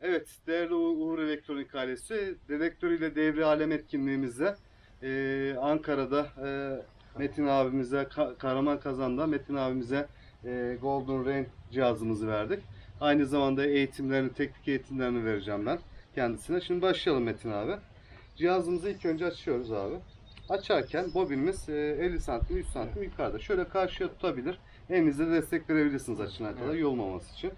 Evet, değerli Uğur Elektronik ailesi, dedektör ile devre alem etkinliğimizde eee, Ankara'da eee, Metin abimize, Ka- Kahraman Kazan'da Metin abimize eee, Golden Rain cihazımızı verdik. Aynı zamanda eğitimlerini, teknik eğitimlerini vereceğim ben kendisine. Şimdi başlayalım Metin abi. Cihazımızı ilk önce açıyoruz abi. Açarken bobinimiz eee, 50 santim, 100 santim yukarıda. Şöyle karşıya tutabilir. Elinizle destek verebilirsiniz açına kadar Evet. yolmaması için.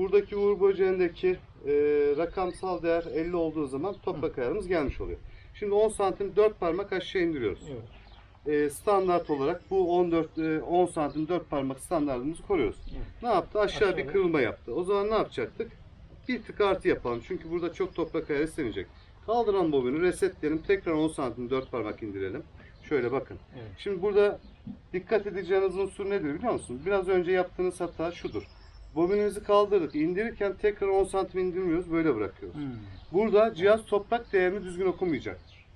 Buradaki Uğur Böceği'ndeki e, rakamsal değer 50 olduğu zaman toprak ayarımız gelmiş oluyor. Şimdi 10 santim 4 parmak aşağı indiriyoruz. Evet. E, standart olarak bu 14 e, 10 santim 4 parmak standartımızı koruyoruz. Evet. Ne yaptı? Aşağı bir Aşağıda. kırılma yaptı. O zaman ne yapacaktık? Bir tık artı yapalım. Çünkü burada çok toprak ayarı istemeyecek. Kaldıran bobini resetleyelim. Tekrar 10 santim 4 parmak indirelim. Şöyle bakın. Evet. Şimdi burada dikkat edeceğiniz unsur nedir biliyor musun? Biraz önce yaptığınız hata şudur. Bobinimizi kaldırdık. indirirken tekrar 10 santim indirmiyoruz. Böyle bırakıyoruz. Hmm. Burada cihaz toprak değerini düzgün okumayacaktır.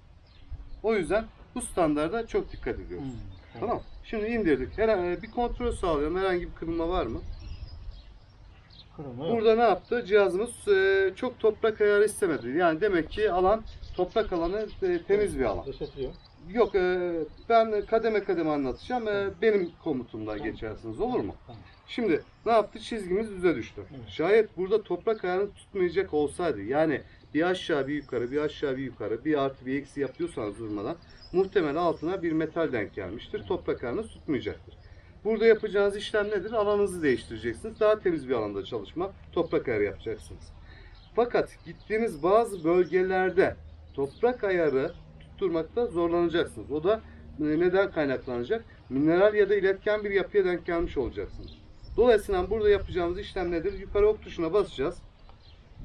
O yüzden bu standarda çok dikkat ediyoruz. Hmm. Tamam. Şimdi indirdik. Herhangi bir kontrol sağlayalım. Herhangi bir kırılma var mı? Kırılma yok. Burada ne yaptı? Cihazımız e, çok toprak ayarı istemedi. Yani demek ki alan toprak alanı e, temiz bir alan. Resetliyor. Yok e, ben kademe kademe anlatacağım. E, benim komutumda Tamam. geçersiniz olur mu? Tamam. Şimdi ne yaptı? Çizgimiz düze düştü. Evet. Şayet burada toprak ayarını tutmayacak olsaydı yani bir aşağı bir yukarı bir aşağı bir yukarı bir artı bir eksi yapıyorsanız durmadan muhtemelen altına bir metal denk gelmiştir. Toprak ayarını tutmayacaktır. Burada yapacağınız işlem nedir? Alanınızı değiştireceksiniz. Daha temiz bir alanda çalışma, toprak ayarı yapacaksınız. Fakat gittiğiniz bazı bölgelerde toprak ayarı tutturmakta zorlanacaksınız. O da e, neden kaynaklanacak? Mineral ya da iletken bir yapıya denk gelmiş olacaksınız. Dolayısıyla burada yapacağımız işlem nedir? Yukarı ok tuşuna basacağız.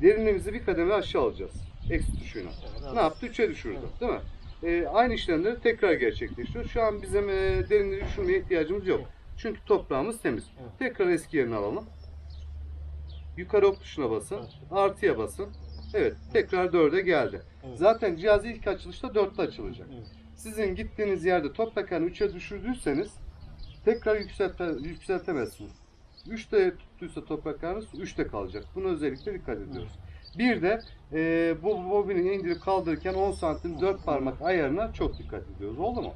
Derinliğimizi bir kademe aşağı alacağız. Eksi tuşuyla. Evet. Ne yaptı? 3'e düşürdü. Değil mi? Ee, aynı işlemleri tekrar gerçekleştiriyoruz. Şu an bizim e, derinliği düşürmeye ihtiyacımız yok. Çünkü toprağımız temiz. Evet. Tekrar eski yerine alalım. Yukarı ok tuşuna basın. Evet. Artıya basın. Evet. Tekrar 4'e geldi. Evet. Zaten cihaz ilk açılışta 4'te açılacak. Evet. Sizin gittiğiniz yerde toprak ayarını 3'e düşürdüyseniz tekrar yükselte, yükseltemezsiniz. 3'te tuttuysa toprak ayarınız 3'te kalacak. Buna özellikle dikkat ediyoruz. Bir de e, bu bobini indirip kaldırırken 10 santim 4 parmak ayarına çok dikkat ediyoruz. Oldu mu?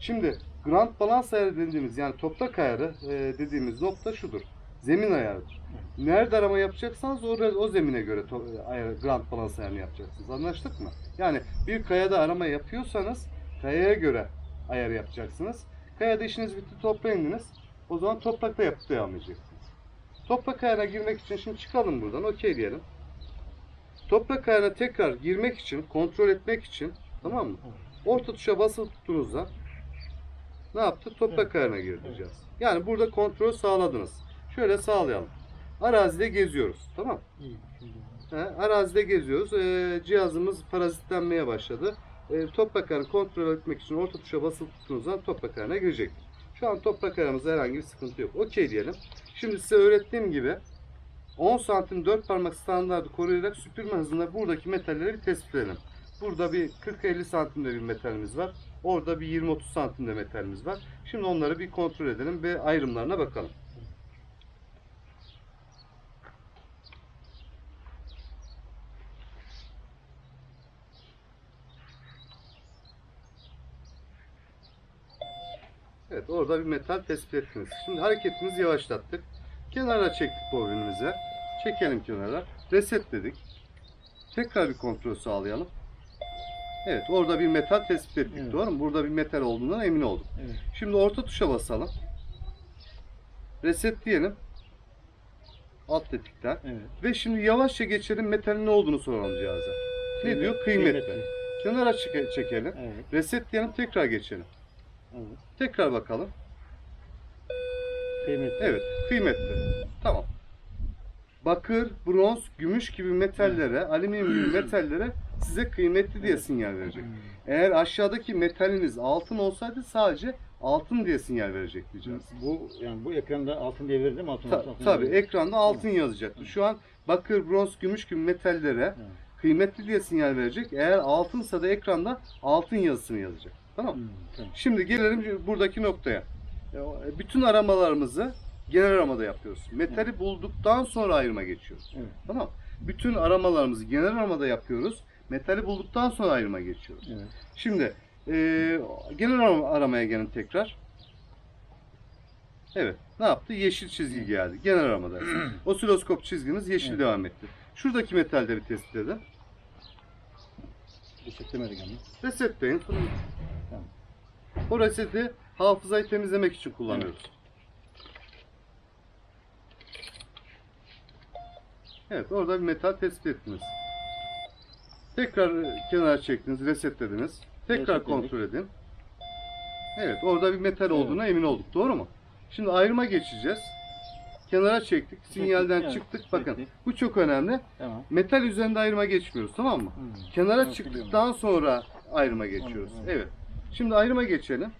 Şimdi grand balans ayarı dediğimiz yani toprak ayarı e, dediğimiz nokta şudur. Zemin ayarıdır. Nerede arama yapacaksanız o, o zemine göre to- ayar, grand balans ayarını yapacaksınız. Anlaştık mı? Yani bir kayada arama yapıyorsanız kayaya göre ayar yapacaksınız. Kayada işiniz bitti toprağa indiniz. O zaman toprakta yapıp devam edeceksiniz. Toprak ayarına girmek için şimdi çıkalım buradan. Okey diyelim. Toprak ayarına tekrar girmek için, kontrol etmek için tamam mı? Orta tuşa basılı tuttuğunuzda ne yaptı? Toprak ayarına gireceğiz. Yani burada kontrol sağladınız. Şöyle sağlayalım. Arazide geziyoruz. Tamam. İyi. He, arazide geziyoruz. Ee, cihazımız parazitlenmeye başladı. Ee, toprak ayarını kontrol etmek için orta tuşa basılı tuttuğunuz zaman toprak ayarına girecektir. Şu an toprak ayarımızda herhangi bir sıkıntı yok. Okey diyelim. Şimdi size öğrettiğim gibi 10 santim 4 parmak standartı koruyarak süpürme hızında buradaki metalleri bir tespit edelim. Burada bir 40-50 santimde bir metalimiz var. Orada bir 20-30 santimde metalimiz var. Şimdi onları bir kontrol edelim ve ayrımlarına bakalım. Evet orada bir metal tespit ettiniz. Şimdi hareketimizi yavaşlattık. Kenara çektik bobinimize. Çekelim kenara. Reset dedik. Tekrar bir kontrol sağlayalım. Evet orada bir metal tespit ettik. Evet. Doğru mu? Burada bir metal olduğundan emin olduk. Evet. Şimdi orta tuşa basalım. Reset diyelim. Alt tetikten. Evet. Ve şimdi yavaşça geçelim metalin ne olduğunu soralım cihaza. Ne diyor? Kıymetli. Kenara çeke- çekelim. Evet. Reset diyelim tekrar geçelim. Evet. Tekrar bakalım. Kıymetli. Evet, kıymetli. Tamam. Bakır, bronz, gümüş gibi metallere, alüminyum gibi metallere size kıymetli diye sinyal verecek. Hmm. Eğer aşağıdaki metaliniz altın olsaydı sadece altın diye sinyal verecek diyeceğiz. Bu yani bu ekranda altın diye verildi mi altın? Ta- altın, tabii verildi. ekranda altın yazacaktı. Şu an bakır, bronz, gümüş gibi metallere kıymetli diye sinyal verecek. Eğer altınsa da ekranda altın yazısını yazacak. Tamam mı? Tamam. Şimdi gelelim buradaki noktaya. E, Bütün aramalarımızı genel aramada yapıyoruz. Metali bulduktan sonra ayrıma geçiyoruz. Evet. Tamam. Bütün aramalarımızı genel aramada yapıyoruz. Metali bulduktan sonra ayrıma geçiyoruz. Evet. Şimdi eee genel arama- aramaya gelin tekrar. Evet. Ne yaptı? Yeşil çizgi geldi. Genel aramada. Osiloskop çizgimiz yeşil devam etti. Şuradaki metalde bir tespit edin. Resetlemedik ama. Resetleyin. Tamam. O reseti hafızayı temizlemek için kullanıyoruz. Evet, orada bir metal tespit ettiniz. Tekrar kenara çektiniz, resetlediniz. Tekrar Resetledik. kontrol edin. Evet, orada bir metal olduğuna emin olduk. Doğru mu? Şimdi ayrıma geçeceğiz. Kenara çektik, sinyalden evet, çıktık. Bakın, çektik. bu çok önemli. Tamam. Metal üzerinde ayrıma geçmiyoruz, tamam mı? Hmm. Kenara Evet, çıktıktan sonra ayrıma geçiyoruz. Anladım, Evet. Şimdi ayrıma geçelim.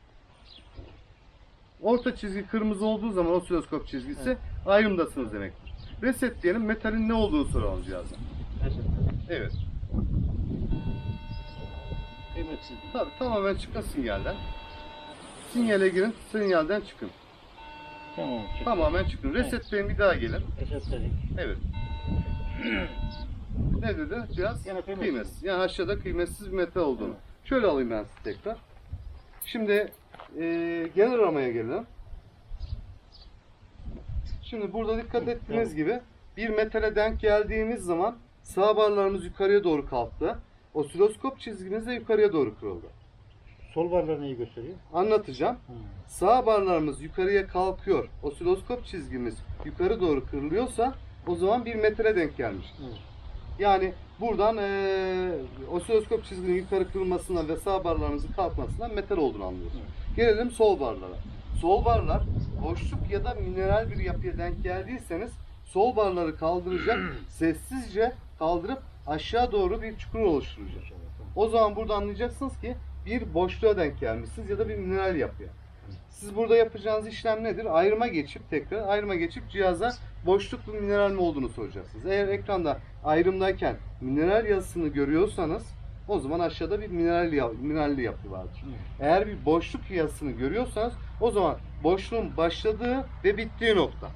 Orta çizgi kırmızı olduğu zaman osiloskop çizgisi Evet. ayrımdasınız demektir. Reset diyelim metalin ne olduğunu soralım cihaza. Resetledik. Evet. Kıymetsiz. Tabii tamamen çıkın sinyalden. Sinyale girin, sinyalden çıkın. Tamam. çıktı. Tamamen çıkın. Resetleyin bir daha gelin. Resetledik. Evet. ne dedi cihaz? Yine kıymetsiz. Kıymetsiz. Yani aşağıda kıymetsiz bir metal olduğunu. Evet. Şöyle alayım ben size tekrar. Şimdi e, genel aramaya gelelim. Şimdi burada dikkat ettiğiniz gibi bir metale denk geldiğimiz zaman sağ barlarımız yukarıya doğru kalktı. Osiloskop çizgimiz de yukarıya doğru kırıldı. Sol barlar neyi gösteriyor? Anlatacağım. Hmm. Sağ barlarımız yukarıya kalkıyor. Osiloskop çizgimiz yukarı doğru kırılıyorsa o zaman bir metale denk gelmiş. Evet. Yani buradan eee osiloskop çizginin yukarı kırılmasından ve sağ barlarımızın kalkmasından metal olduğunu anlıyoruz. Gelelim sol barlara. Sol barlar boşluk ya da mineral bir yapıya denk geldiyseniz sol barları kaldıracak, sessizce kaldırıp aşağı doğru bir çukur oluşturacak. O zaman burada anlayacaksınız ki bir boşluğa denk gelmişsiniz ya da bir mineral yapıya. Siz burada yapacağınız işlem nedir? Ayrıma geçip tekrar ayrıma geçip cihaza boşluk mu mineral mi olduğunu soracaksınız. Eğer ekranda ayrımdayken mineral yazısını görüyorsanız o zaman aşağıda bir mineral mineralli yapı vardır. Eğer bir boşluk yazısını görüyorsanız o zaman boşluğun başladığı ve bittiği nokta.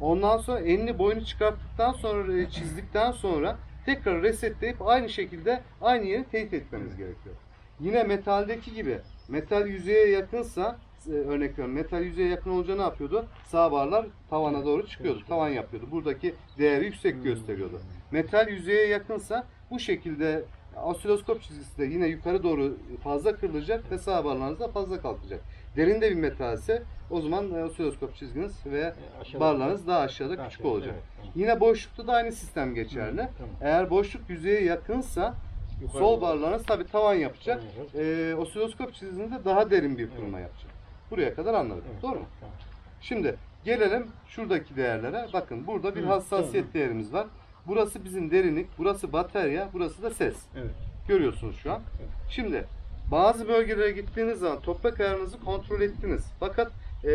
Ondan sonra enini boyunu çıkarttıktan sonra e, çizdikten sonra tekrar resetleyip aynı şekilde aynı yeri teyit etmeniz gerekiyor. Yine metaldeki gibi metal yüzeye yakınsa e, örnek veriyorum metal yüzeye yakın olunca ne yapıyordu? Sağ barlar tavana doğru çıkıyordu. Tavan yapıyordu. Buradaki değeri yüksek gösteriyordu. Metal yüzeye yakınsa bu şekilde osiloskop çizgisi de yine yukarı doğru fazla kırılacak ve sağ barlarınız da fazla kalkacak. Derinde bir metalse o zaman e, osiloskop çizginiz ve aşağıda- barlarınız daha aşağıda Daha küçük aşağıda, olacak. evet, tamam. Yine boşlukta da aynı sistem geçerli. Hı, tamam. Eğer boşluk yüzeye yakınsa Yukarı sol doğru. barlarınız tabi tavan yapacak. Ee, osiloskop çizginde daha derin bir kırılma yapacak. Buraya kadar anladık. Evet, Doğru mu? tamam. Şimdi gelelim şuradaki değerlere. Bakın burada bir hassasiyet tamam. değerimiz var. Burası bizim derinlik, burası batarya, burası da ses. Evet. Görüyorsunuz şu an. Evet. Şimdi bazı bölgelere gittiğiniz zaman toprak ayarınızı kontrol ettiniz. Fakat e,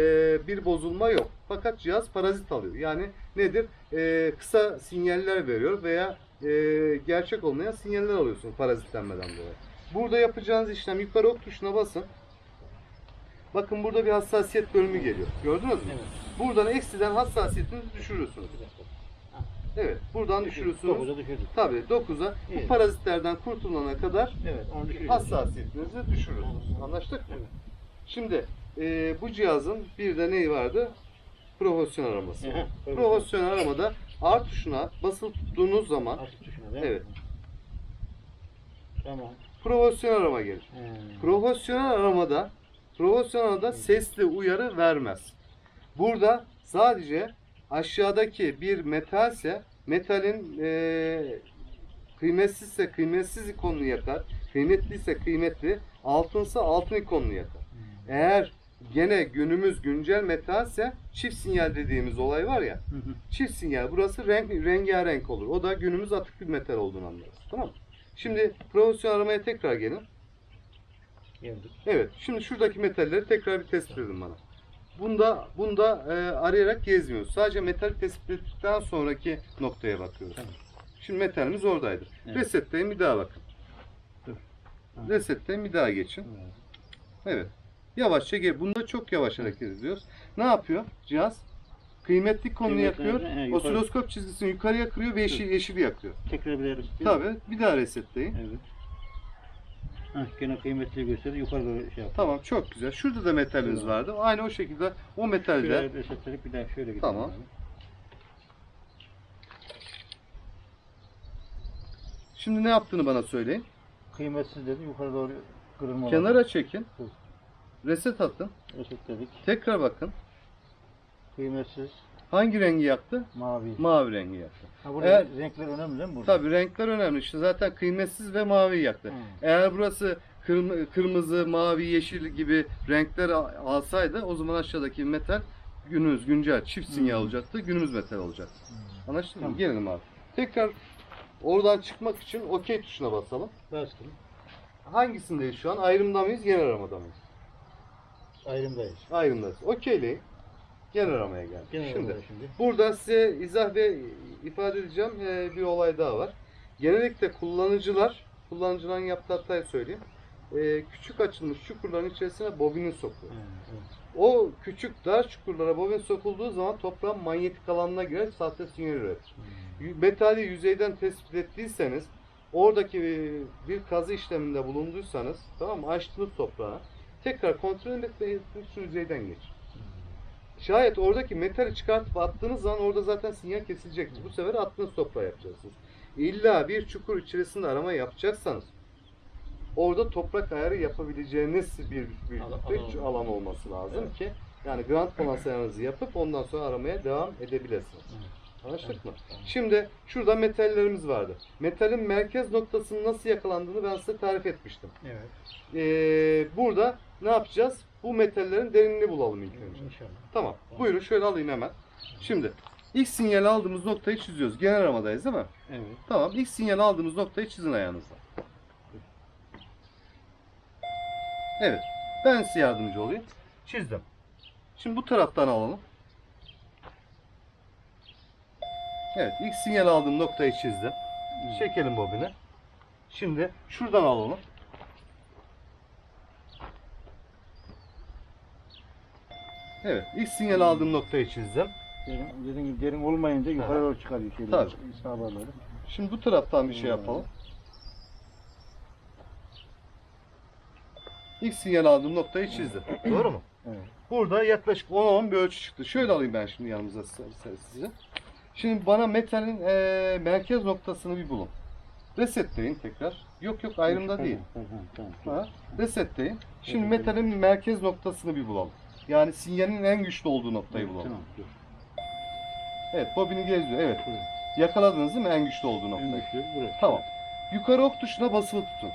bir bozulma yok. Fakat cihaz parazit alıyor. Yani nedir? E, kısa sinyaller veriyor veya e, gerçek olmayan sinyaller alıyorsun parazitlenmeden dolayı. Burada yapacağınız işlem yukarı ok tuşuna basın. Bakın burada bir hassasiyet bölümü geliyor. Gördünüz mü? Evet. Buradan eksiden hassasiyetinizi dakika. Evet, buradan düşürürsünüz. Dokuza düşürdük. Tabii 9'a bu Evet. parazitlerden kurtulana kadar Evet, hassasiyetinizi düşürürsünüz. Anlaştık mı? Evet. Şimdi e, bu cihazın bir de neyi vardı? Profesyonel araması. Evet. Profesyonel aramada R tuşuna basılı tuttuğunuz zaman Artık tuşuna değil mi? Evet. Tamam. profesyonel arama gelir. He. Profesyonel aramada profesyonel aramada sesli uyarı vermez. Burada sadece aşağıdaki bir metalse metalin e, kıymetsizse kıymetsiz ikonunu yakar. Kıymetliyse kıymetli, altınsa altın ikonunu yakar. Eğer gene günümüz güncel metalse çift sinyal dediğimiz olay var ya. Hı hı. Çift sinyal burası renk rengarenk olur. O da günümüz atık bir metal olduğunu anlarız. Tamam mı? Şimdi profesyonel aramaya tekrar gelin. Geldik. Evet. Şimdi şuradaki metalleri tekrar bir tespit edin bana. Bunda bunda e, arayarak gezmiyoruz. Sadece metal tespit ettikten sonraki noktaya bakıyoruz. Tamam. Şimdi metalimiz oradaydı. Evet. Resetleyin bir daha bakın. Resetleyin bir daha geçin. Evet. Evet. Yavaşça gel. Bunda çok yavaş hareket ediyoruz. Ne yapıyor cihaz? Kıymetli konunu Kıymetli, yakıyor. he, yukarı. Osiloskop çizgisini yukarıya kırıyor ve yeşil, yeşili yakıyor. Tekrar bir yere basayım. Tabii. Bir daha resetleyin. Evet. Heh, gene kıymetli gösterdi. Yukarı doğru şey yap. Tamam çok güzel. Şurada da metaliniz Şurada. vardı. Aynı o şekilde o metalde Şöyle resetledik bir daha şöyle gidelim. Tamam. abi. Şimdi ne yaptığını bana söyleyin. Kıymetsiz dedi. Yukarı doğru kırılma. Kenara çekin. Hı. Reset atın. Resetledik. Tekrar bakın. Kıymetsiz. Hangi rengi yaktı? Mavi. Mavi rengi yaktı. Ha, burada Eğer- renkler önemli değil mi burada? Tabii renkler önemli. İşte zaten kıymetsiz ve mavi yaktı. Hı. Eğer burası kırm- kırmızı, mavi, yeşil gibi renkler al- alsaydı o zaman aşağıdaki metal günümüz güncel çift sinyal Hı. olacaktı. Günümüz metal olacaktı. Hmm. Anlaştık mı? Tamam. Gelelim abi. Tekrar oradan çıkmak için OK tuşuna basalım. Bastım. Hangisindeyiz şu an? Ayrımda mıyız? Genel aramada mıyız? Ayrımdayız. Ayrımdayız. OK'leyin. Genel aramaya geldik. Gene Şimdi şimdi. şimdi. burada size izah ve ifade edeceğim e, bir olay daha var. Genellikle kullanıcılar, kullanıcıların yaptığı hatayı söyleyeyim. E, küçük açılmış çukurların içerisine bobini sokuyor. Evet, evet. O küçük dar çukurlara bobin sokulduğu zaman toprağın manyetik alanına göre sahte sinyal üretir. Hmm. Metali yüzeyden tespit ettiyseniz oradaki bir, bir kazı işleminde bulunduysanız tamam mı açtınız toprağı tekrar kontrol etmek için yüzeyden geç. Şayet oradaki metali çıkartıp attığınız zaman orada zaten sinyal kesilecektir. Bu sefer attığınız toprağı yapacaksınız. İlla bir çukur içerisinde arama yapacaksanız orada toprak ayarı yapabileceğiniz bir büyüklükte Alan- alan, olması lazım Evet. ki yani grant ayarınızı yapıp ondan sonra aramaya devam edebilirsiniz. Evet. Anlaştık mı? Şimdi şurada metallerimiz vardı. Metalin merkez noktasının nasıl yakalandığını ben size tarif etmiştim. Evet. Ee, burada ne yapacağız? Bu metallerin derinliğini bulalım ilk önce. İnşallah. Tamam. Buyurun şöyle alayım hemen. Şimdi ilk sinyal aldığımız noktayı çiziyoruz. Genel aramadayız değil mi? Evet. Tamam. İlk sinyal aldığımız noktayı çizin ayağınızla. Evet. Ben size yardımcı olayım. Çizdim. Şimdi bu taraftan alalım. Evet. ilk sinyal aldığım noktayı çizdim. Çekelim bobini. Şimdi şuradan alalım. Evet. ilk sinyal aldığım noktayı çizdim. Derin, gibi derin olmayınca yukarı doğru çıkarıyor şeyler. Tabii. Doğru. Şimdi bu taraftan bir şey yapalım. İlk sinyal aldığım noktayı çizdim. Doğru mu? Evet. Burada yaklaşık 10-10 bir ölçü çıktı. Şöyle alayım ben şimdi yanımıza size. Şimdi bana metalin eee, merkez noktasını bir bulun. Resetleyin tekrar. Yok yok ayrımda değil. Ha, resetleyin. Şimdi metalin merkez noktasını bir bulalım. Yani sinyalin en güçlü olduğu noktayı bulalım. Tamam, dur. Evet bobini geziyor. Evet. Yakaladınız değil mi en güçlü olduğu En noktayı? güçlü burası. Tamam. Yukarı ok tuşuna basılı tutun.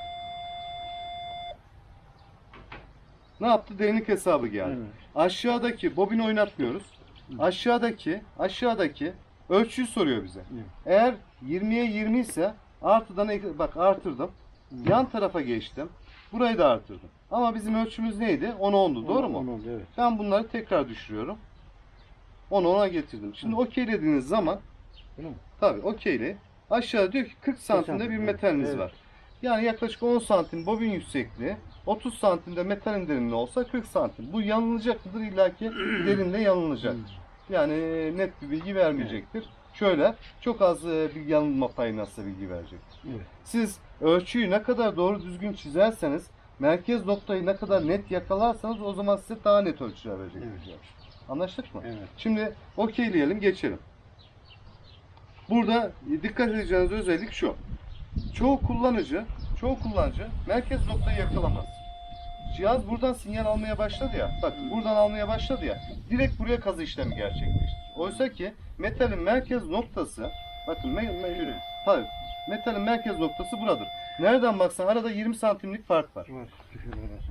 Ne yaptı? Derinlik hesabı geldi. Evet. Aşağıdaki bobini oynatmıyoruz. Aşağıdaki aşağıdaki ölçüyü soruyor bize. Evet. Eğer 20'ye 20 ise artıdan bak artırdım. Yan tarafa geçtim. Burayı da artırdım. Ama bizim ölçümüz neydi? 10 10'du. Doğru mu? On oldu, evet. Ben bunları tekrar düşürüyorum. 10 10'a getirdim. Şimdi okeylediğiniz zaman? Tabii okeyli. Aşağı diyor ki 40 santimde bir metaliniz evet. var. Yani yaklaşık 10 santim bobin yüksekliği, 30 santimde metalin derinliği olsa 40 santim. Bu yanılacak mıdır? İlla ki derinle yanılacaktır. Yani net bir bilgi vermeyecektir. Şöyle çok az e, bir yanılma payına size bilgi verecektir. Evet. Siz ölçüyü ne kadar doğru düzgün çizerseniz, merkez noktayı ne kadar net yakalarsanız o zaman size daha net ölçüler verecektir. Evet. Anlaştık mı? Evet. Şimdi okeyleyelim geçelim. Burada dikkat edeceğiniz özellik şu. Çoğu kullanıcı, çoğu kullanıcı merkez noktayı yakalamaz. Cihaz buradan sinyal almaya başladı ya. Bak buradan almaya başladı ya. Direkt buraya kazı işlemi gerçekleştirir. Oysa ki metalin merkez noktası bakın me, me, tabii, metalin merkez noktası buradır. Nereden baksan arada 20 santimlik fark var.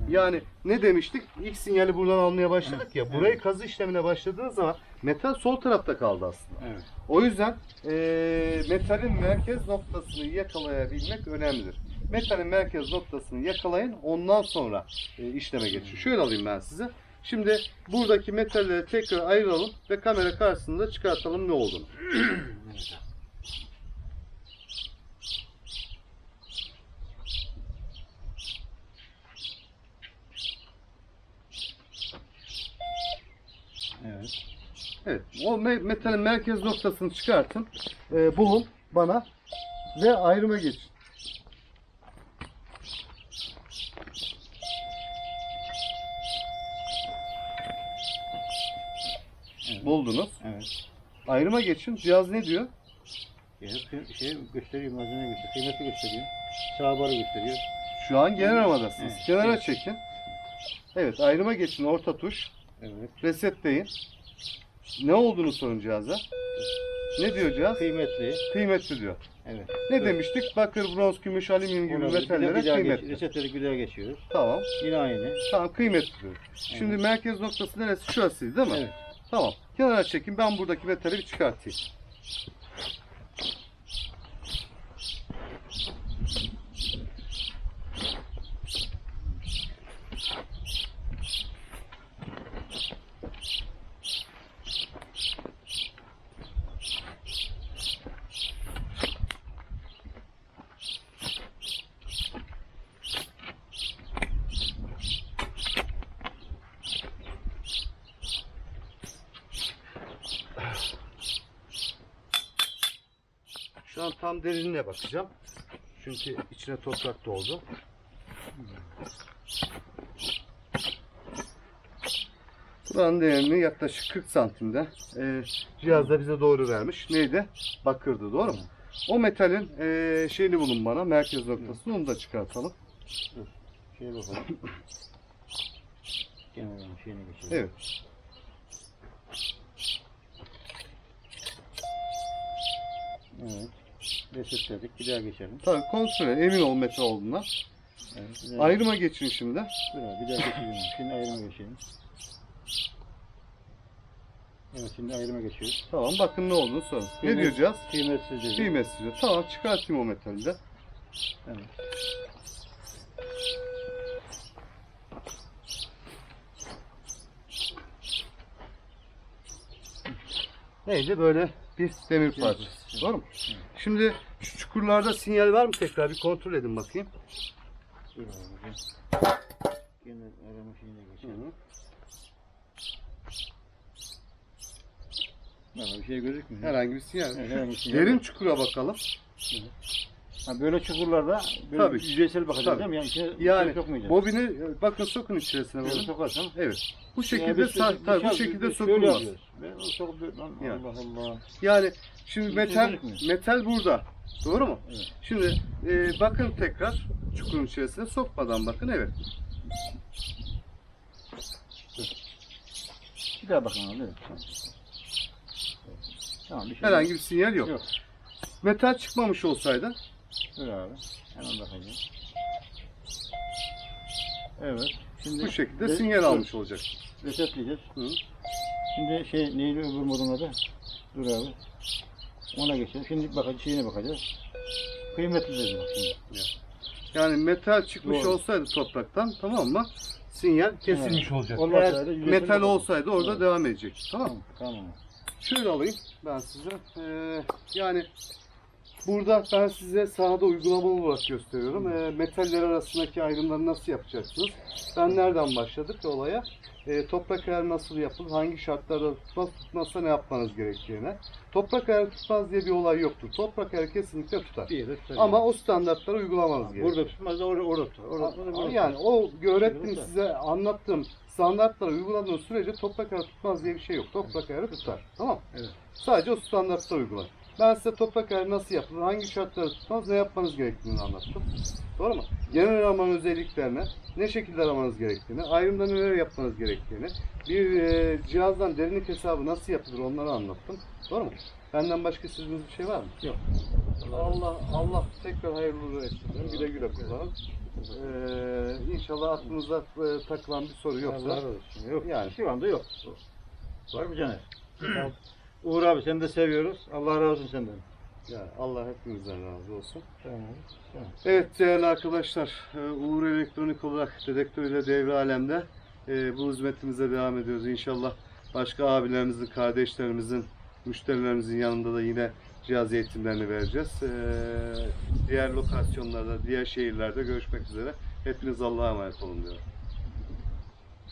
Yani ne demiştik? İlk sinyali buradan almaya başladık ya. Burayı kazı işlemine başladığınız zaman metal sol tarafta kaldı aslında. Evet. O yüzden eee, metalin merkez noktasını yakalayabilmek önemlidir. Metalin merkez noktasını yakalayın. Ondan sonra e, işleme geçin. Şöyle alayım ben size. Şimdi buradaki metalleri tekrar ayıralım ve kamera karşısında çıkartalım ne olduğunu. Evet. Evet. O metalin merkez noktasını çıkartın. E, bulun bana ve ayrıma geçin. Buldunuz. Evet. Ayrıma geçin. Cihaz ne diyor? Şey, şey gösteriyor, malzeme gösteriyor. Kıymeti gösteriyor. Sağ barı gösteriyor. Şu an genel ramadasınız. Evet. Kenara Evet. çekin. Evet ayrıma geçin. Orta tuş. Evet. Resetleyin. Ne olduğunu sorun cihaza. Ne diyor cihaz? Kıymetli. Kıymetli diyor. Evet. Ne Evet. demiştik? Bakır, bronz, gümüş, alüminyum gibi Ona bir metallere bir daha geç, kıymetli. resetledik bir daha geçiyoruz. Tamam. Yine aynı. Tamam kıymetli diyor. Şimdi merkez noktası neresi? Şurasıydı değil mi? Evet. Tamam. Kenara çekin. Ben buradaki metali bir çıkartayım. Şu an tam derinliğine bakacağım. Çünkü içine toprak doldu. Buranın derinliği yaklaşık 40 santimde. Ee, cihaz da bize doğru vermiş. Neydi? Bakırdı doğru mu? O metalin ee, şeyini bulun bana. Merkez noktasını onu da çıkartalım. Şeye bakalım. Gene onun şeyine geçelim. Evet. Evet. Resetledik. Bir daha geçelim. Tabii kontrol et. Emin ol metal olduğundan. Evet. Bir daha, Ayrıma geçin şimdi. bir daha, bir daha geçelim. Şimdi ayrıma geçelim. Evet şimdi ayrıma geçiyoruz. Tamam bakın ne olduğunu sorun. Ne Kıymet- diyor cihaz? Kıymetsiz dedi. Kıymetsiz diyor. Tamam çıkartayım o metali de. Evet. Neydi? Böyle bir demir parçası. Doğru mu? Şimdi şu çukurlarda sinyal var mı tekrar bir kontrol edin bakayım. Dur abi. Yine arama şeyine geçelim. Valla bir şey gözükmüyor. Herhangi bir sinyal. Evet, Şu herhangi bir sinyal Derin yok. çukura bakalım. Ha, böyle çukurlarda böyle Tabii. yüzeysel bakacağız Tabii. değil mi? Yani içine Yani şey sokmayacağız. bobini e, bakın sokun içerisine Böyle bakın. sokarsam. Evet. Bu şekilde biz- sağ, biz- tabii bu biz- şekilde biz şöyle sokulmaz. yapıyoruz. Ben o sokup lan Yani. Allah Allah. Yani şimdi Bir metal şey gözükmüyor. metal burada. Doğru mu? Evet. Şimdi e, bakın tekrar çukurun içerisine sokmadan bakın evet. Bir daha bakalım abi. Evet. Tamam. Tamam bir şey Herhangi bir sinyal yok. yok. Metal çıkmamış olsaydı Dur abi. Hemen bakacağım. Evet. Şimdi bu şekilde re- sinyal almış olacak. Resetleyeceğiz. Hı. Şimdi şey neydi öbür modun adı? Dur abi. Ona geçelim. Şimdi bakacağız şeyine bakacağız. Kıymetli dedi bak şimdi. Yani metal çıkmış Doğru. olsaydı topraktan tamam mı? Sinyal kesilmiş olacak. Eğer metal olsaydı orada Evet. devam edecek. Tamam mı? Tamam. Tamam. Şöyle alayım ben size. Ee, yani burada ben size sahada uygulamalı olarak gösteriyorum. Ee, metaller arasındaki ayrımları nasıl yapacaksınız? Ben nereden başladık olaya? Ee, toprak ayarı nasıl yapılır? Hangi şartlarda tutmaz tutmazsa ne yapmanız gerektiğine. Toprak ayarı tutmaz diye bir olay yoktur. Toprak ayarı kesinlikle tutar. Bir yere tutar. Ama o standartları uygulamanız gerekiyor. burada tutmaz da orada orada tutar. Orada tutar. Ama burada yani tutar. o öğrettiğim Tutar. size anlattığım standartları uyguladığınız sürece toprak ayarı tutmaz diye bir şey yok. Toprak ayarı tutar. Tamam? Evet. Sadece o standartları uygulayın. Ben size toprak ayarı nasıl yapılır, hangi şartlarda tutmaz, ne yapmanız gerektiğini anlattım. Doğru mu? Genel aramanın özelliklerini, ne şekilde aramanız gerektiğini, ayrımda neler yapmanız gerektiğini, bir e, cihazdan derinlik hesabı nasıl yapılır onları anlattım. Doğru mu? Benden başka istediğiniz bir şey var mı? Yok. Allah Allah tekrar hayırlı etsin. Güle güle kullanın. Ee, inşallah aklınıza e, takılan bir soru yoksa. Yok. Yani. Şu anda yok. Var mı Caner? Uğur abi seni de seviyoruz. Allah razı olsun senden. Yani Allah hepinizden razı olsun. Tamam. Tamam. Evet değerli arkadaşlar, e, Uğur Elektronik olarak dedektör ile devre alemde e, bu hizmetimize devam ediyoruz. İnşallah başka abilerimizin, kardeşlerimizin, müşterilerimizin yanında da yine cihaz eğitimlerini vereceğiz. E, Diğer lokasyonlarda, diğer şehirlerde görüşmek üzere. Hepiniz Allah'a emanet olun diyorum.